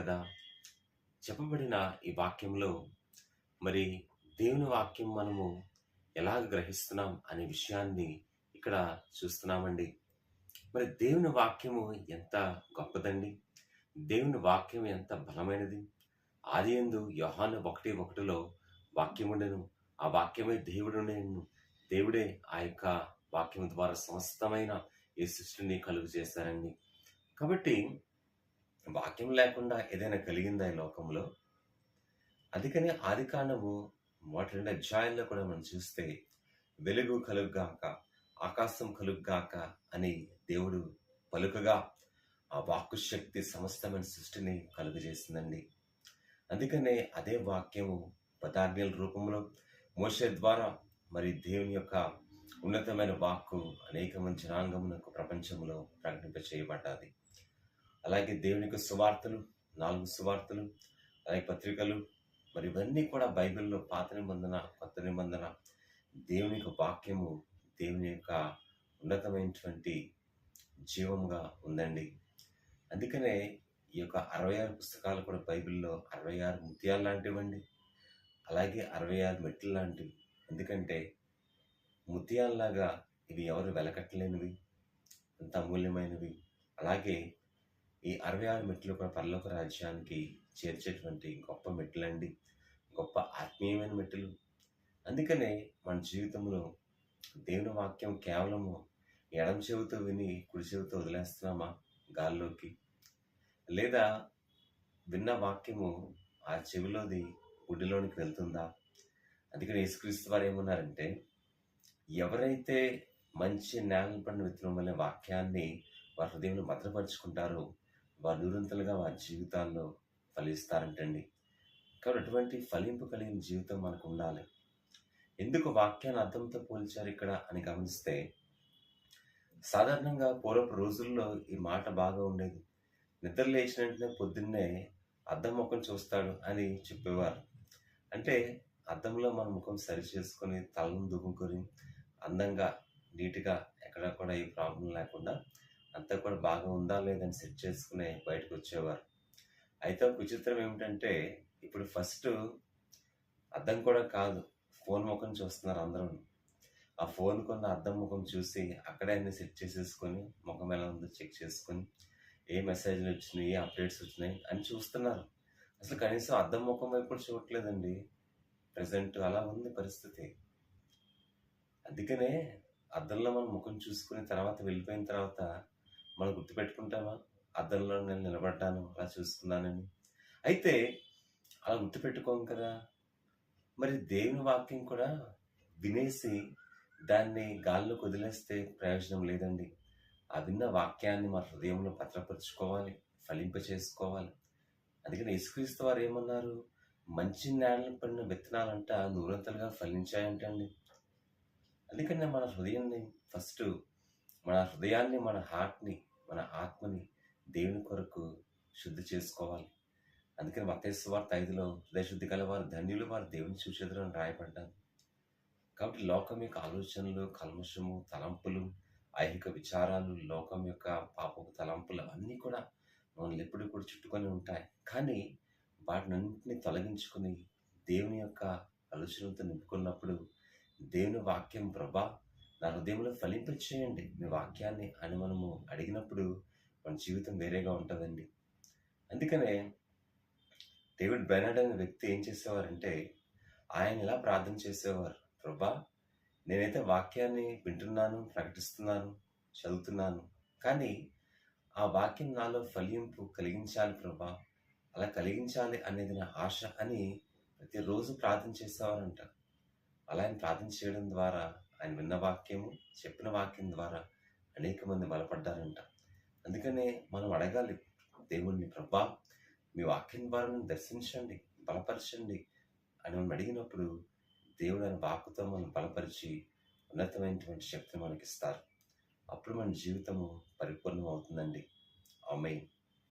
కదా? చెప్పబడిన ఈ వాక్యంలో మరి దేవుని వాక్యం మనము ఎలా గ్రహిస్తున్నాం అనే విషయాన్ని ఇక్కడ చూస్తున్నామండి. మరి దేవుని వాక్యము ఎంత గొప్పదండి? దేవుని వాక్యం ఎంత బలమైనది? ఆది ఎందు యోహాను ఒకటి ఒకటిలో వాక్యముండెను. ఆ వాక్యమే దేవుడుండెను. దేవుడే ఆ యొక్క వాక్యం ద్వారా సమస్తమైన ఈ సృష్టిని కలుగు చేశారండి కాబట్టి వాక్యం లేకుండా ఏదైనా కలిగిందా ఈ లోకంలో? అందుకని ఆది కాండము మొదటి రెండు అధ్యాయంలో కూడా మనం చూస్తే వెలుగు కలుగ్గాక ఆకాశం కలుగ్గాక అని దేవుడు పలుకగా ఆ వాక్కు శక్తి సమస్తమైన సృష్టిని కలుగజేసిందండి. అందుకనే అదే వాక్యము పదార్థాల రూపంలో మోసే ద్వారా మరి దేవుని యొక్క ఉన్నతమైన వాక్కు అనేక మంది జనాంగమునకు ప్రపంచంలో ప్రకటింప చేయబడ్డది అలాగే దేవుని యొక్క సువార్తలు నాలుగు సువార్తలు అలాగే పత్రికలు మరి ఇవన్నీ కూడా బైబిల్లో పాత నిబంధన కొత్త నిబంధన దేవుని యొక్క వాక్యము దేవుని యొక్క ఉన్నతమైనటువంటి జీవంగా ఉందండి. అందుకనే ఈ యొక్క అరవై ఆరు పుస్తకాలు కూడా బైబిల్లో అరవై ఆరు ముత్యాలు లాంటివండి. అలాగే అరవై ఆరు మెట్లు లాంటివి. ఎందుకంటే ముత్యాలలాగా ఇవి ఎవరు వెలకట్టలేనివి అంత అమూల్యమైనవి. అలాగే ఈ అరవై ఆరు మెట్లు కూడా పరలోక రాజ్యానికి చేర్చేటువంటి గొప్ప మెట్లండి. గొప్ప ఆత్మీయమైన మెట్లు. అందుకనే మన జీవితంలో దేవుని వాక్యం కేవలము ఎడం చెవితో విని కుడి చెవితో వదిలేస్తున్నామా గాల్లోకి? లేదా విన్న వాక్యము ఆ చెవిలోది గుడిలోనికి వెళ్తుందా? అందుకని యేసుక్రీస్తు వారు ఏమన్నారంటే ఎవరైతే మంచి నేలపడిన విత్తనం వల్ల వాక్యాన్ని వారి హృదయంలో భద్రపరుచుకుంటారో వారు వారి జీవితాల్లో ఫలిస్తారంటండి. కాబట్టి అటువంటి ఫలింపు కలిగిన జీవితం మనకు ఉండాలి. ఎందుకు వాక్యాన్ని అర్థంతో పోల్చారు ఇక్కడ అని గమనిస్తే సాధారణంగా పూర్వపు రోజుల్లో ఈ మాట బాగా ఉండేది. నిద్ర లేచిన వెంటనే పొద్దున్నే అద్దం ముఖం చూస్తాడు అని చెప్పేవారు. అంటే అద్దంలో మన ముఖం సరి చేసుకొని తలను దువ్వుకొని అందంగా నీట్గా ఎక్కడ కూడా ఈ ప్రాబ్లం లేకుండా అంతా కూడా బాగా ఉందా లేదని సెట్ చేసుకుని బయటకు వచ్చేవారు. అయితే ఒక విచిత్రం ఏమిటంటే ఇప్పుడు ఫస్ట్ అర్థం కూడా కాదు ఫోన్ ముఖం చూస్తున్నారు అందరూ ఆ ఫోన్ కొన్న అర్థం ముఖం చూసి అక్కడే అన్ని సెట్ చేసేసుకొని ముఖం ఎలా ఉందో చెక్ చేసుకొని ఏ మెసేజ్లు వచ్చినాయి ఏ అప్డేట్స్ వచ్చినాయి అని చూస్తున్నారు. అసలు కనీసం అర్థం ముఖం వైపు కూడా చూడట్లేదండి. ప్రజెంట్ అలా ఉంది పరిస్థితి. అందుకనే అద్దంలో మనం ముఖం చూసుకుని తర్వాత వెళ్ళిపోయిన తర్వాత మనం గుర్తుపెట్టుకుంటామా? అద్దంలో నేను నిలబడ్డాను అలా చూస్తున్నానని. అయితే అలా గుర్తుపెట్టుకోం కదా. మరి దేవుని వాక్యం కూడా వినేసి దాన్ని గాల్లోకి వదిలేస్తే ప్రయోజనం లేదండి. ఆ విన్న వాక్యాన్ని మన హృదయంలో భద్రపరుచుకోవాలి ఫలింప చేసుకోవాలి అందుకని యేసుక్రీస్తు వారు ఏమన్నారు? మంచి నేలను పడిన విత్తనాలంట నూరంతలుగా ఫలించాయంటండి. అందుకనే మన హృదయాన్ని ఫస్ట్ మన హృదయాన్ని మన హార్ట్ని మన ఆత్మని దేవుని కొరకు శుద్ధి చేసుకోవాలి. అందుకని మతేశ్వ వార్త ఐదులో హృదయశుద్ధి గల వారు ధన్యులు వారు దేవుని చూసేదని అని కాబట్టి లోకం యొక్క ఆలోచనలు కల్మషము తలంపులు ఐహిక విచారాలు లోకం యొక్క పాపపు తలంపులు అన్నీ కూడా మనల్ని ఎప్పుడు కూడా చుట్టుకొని ఉంటాయి. కానీ వాటినన్నింటినీ తొలగించుకొని దేవుని యొక్క ఆలోచనలతో నింపుకున్నప్పుడు దేవుని వాక్యం ప్రభా నా హృదయంలో ఫలింపచేయండి. మీ వాక్యాన్ని అని మనము అడిగినప్పుడు మన జీవితం వేరేగా ఉంటుందండి. అందుకనే డేవిడ్ బెనడ్ అనే వ్యక్తి ఏం చేసేవారంటే ఆయన ఇలా ప్రార్థన చేసేవారు? ప్రభా నేనైతే వాక్యాన్ని వింటున్నాను ప్రకటిస్తున్నాను చదువుతున్నాను కానీ ఆ వాక్యం నాలో ఫలింపు కలిగించాలి ప్రభా. అలా కలిగించాలి అనేది నా ఆశ అని ప్రతిరోజు ప్రార్థన చేసేవారంట. అలా ఆయన ప్రార్థన చేయడం ద్వారా ఆయన విన్న వాక్యము చెప్పిన వాక్యం ద్వారా అనేక మంది బలపడ్డారంట. అందుకనే మనం అడగాలి దేవుణ్ణి ప్రభా మీ వాక్యం ద్వారా నన్ను దర్శించండి బలపరచండి అని మనం అడిగినప్పుడు దేవుడు ఆయన వాక్కుతో మనం బలపరిచి ఉన్నతమైనటువంటి శక్తిని మనకి ఇస్తారు అప్పుడు మన జీవితము పరిపూర్ణం అవుతుందండి ఆమె